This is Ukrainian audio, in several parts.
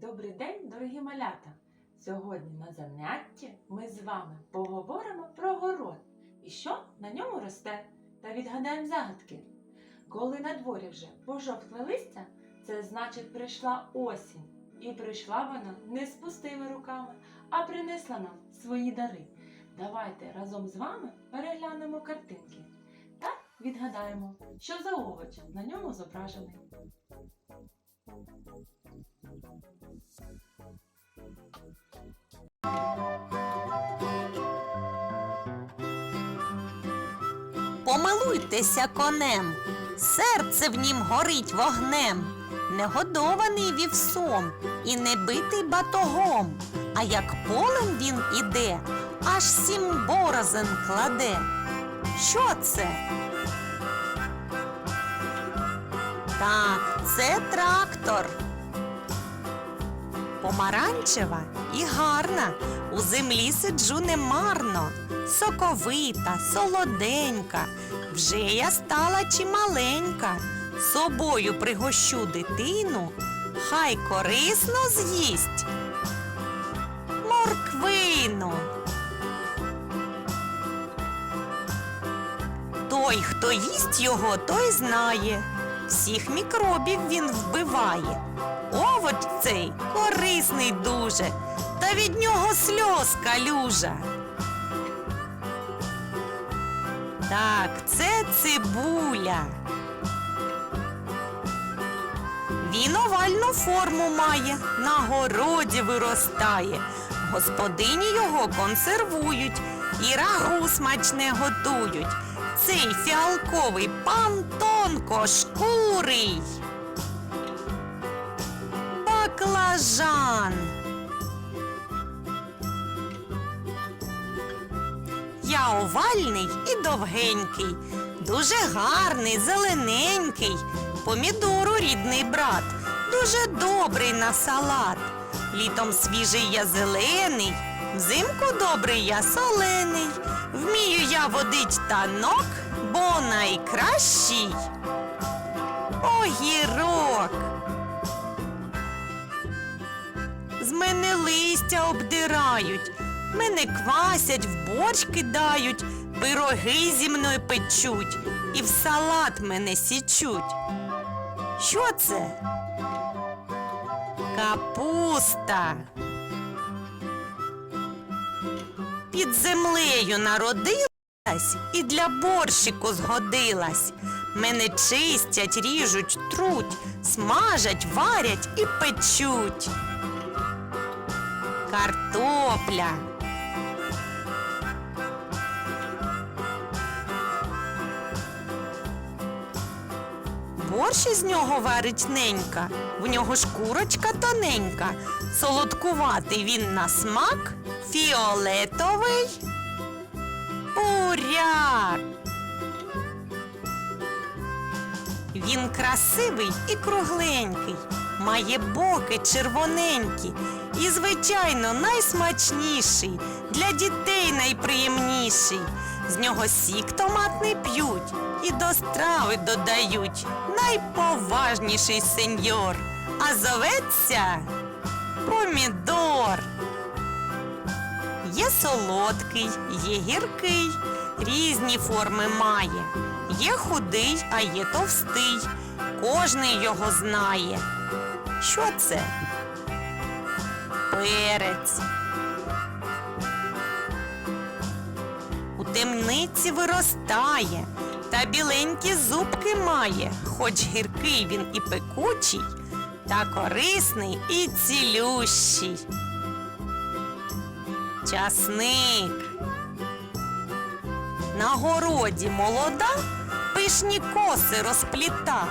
Добрий день, дорогі малята! Сьогодні на занятті ми з вами поговоримо про город і що на ньому росте, та відгадаємо загадки. Коли на дворі вже пожовкле листя, це значить прийшла осінь. І прийшла вона не з пустими руками, а принесла нам свої дари. Давайте разом з вами переглянемо картинки та відгадаємо, що за овоч на ньому зображений. Помилуйтеся конем, серце в нім горить вогнем, не годований вівсом і не битий батогом, а як полем він іде, аж сім борозен кладе. Що це? Так, це трактор. Помаранчева і гарна, у землі сиджу немарно, соковита, солоденька, вже я стала чималенька, собою пригощу дитину, хай корисно з'їсть. Морквину. Той, хто їсть його, той знає. Всіх мікробів він вбиває. Овоч цей корисний дуже, та від нього сльоз калюжа. Так, це цибуля. Він овальну форму має, на городі виростає. Господині його консервують і рагу смачне готують. Цей фіалковий пан тонко шкурий. Баклажан. Я овальний і довгенький, дуже гарний, зелененький. Помідору рідний брат, дуже добрий на салат. Літом свіжий я зелений, взимку добрий я солений. Вмію я водить танок, бо найкращий огірок. Мене листя обдирають, мене квасять, в борщ кидають, пироги зі мною печуть і в салат мене січуть. Що це? Капуста. Під землею народилась і для борщику згодилась. Мене чистять, ріжуть, труть, смажать, варять і печуть. Картопля. Борщ із нього варить ненька, в нього шкурочка тоненька, солодкуватий він на смак, фіолетовий. Буряк. Він красивий і кругленький, має боки червоненькі і, звичайно, найсмачніший, для дітей найприємніший. З нього сік томатний п'ють і до страви додають найповажніший сеньор, а зоветься помідор. Є солодкий, є гіркий, різні форми має. Є худий, а є товстий. Кожний його знає. Що це? Перець. У темниці виростає, та біленькі зубки має, хоч гіркий він і пекучий, та корисний і цілющий. Часник. На городі молода пишні коси розпліта,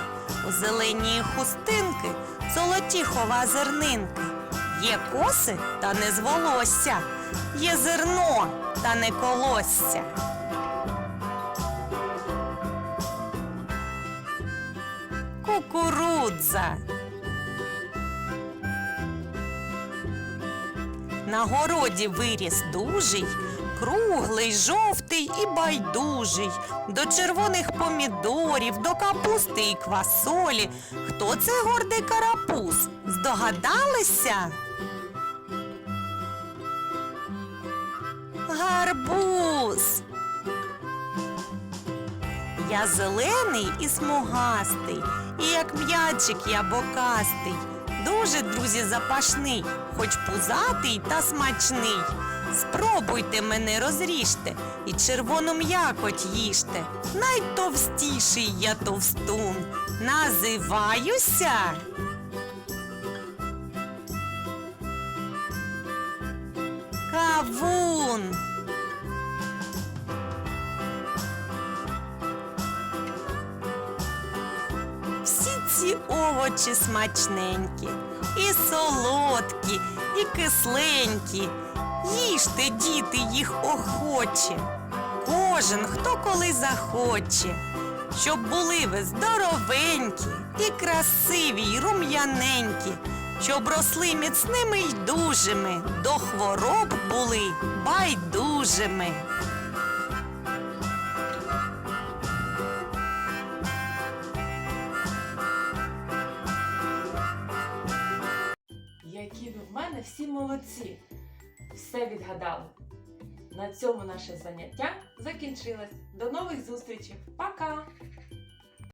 у зеленії хустинки золоті хова зернинки. Є коси та не з волосся, є зерно та не колосся. Кукурудза. На городі виріс дужий, круглий, жовтий і байдужий, до червоних помідорів, до капусти і квасолі. Хто це гордий карапуз? Здогадалися? Гарбуз. Я зелений і смугастий, і як м'ячик я бокастий. Дуже, друзі, запашний, хоч пузатий та смачний. Спробуйте мене розріжте і червону м'якоть їжте. Найтовстіший я товстун. Називаюся. Кавун. Всі ці овочі смачненькі, і солодкі, і кисленькі. Їжте, діти, їх охоче. Кожен, хто коли захоче, щоб були ви здоровенькі, і красиві, й рум'яненькі, щоб росли міцними й дужими, до хвороб були байдужими. Які ви в мене всі молодці! Все відгадали. На цьому наше заняття закінчилось. До нових зустрічей. Пока!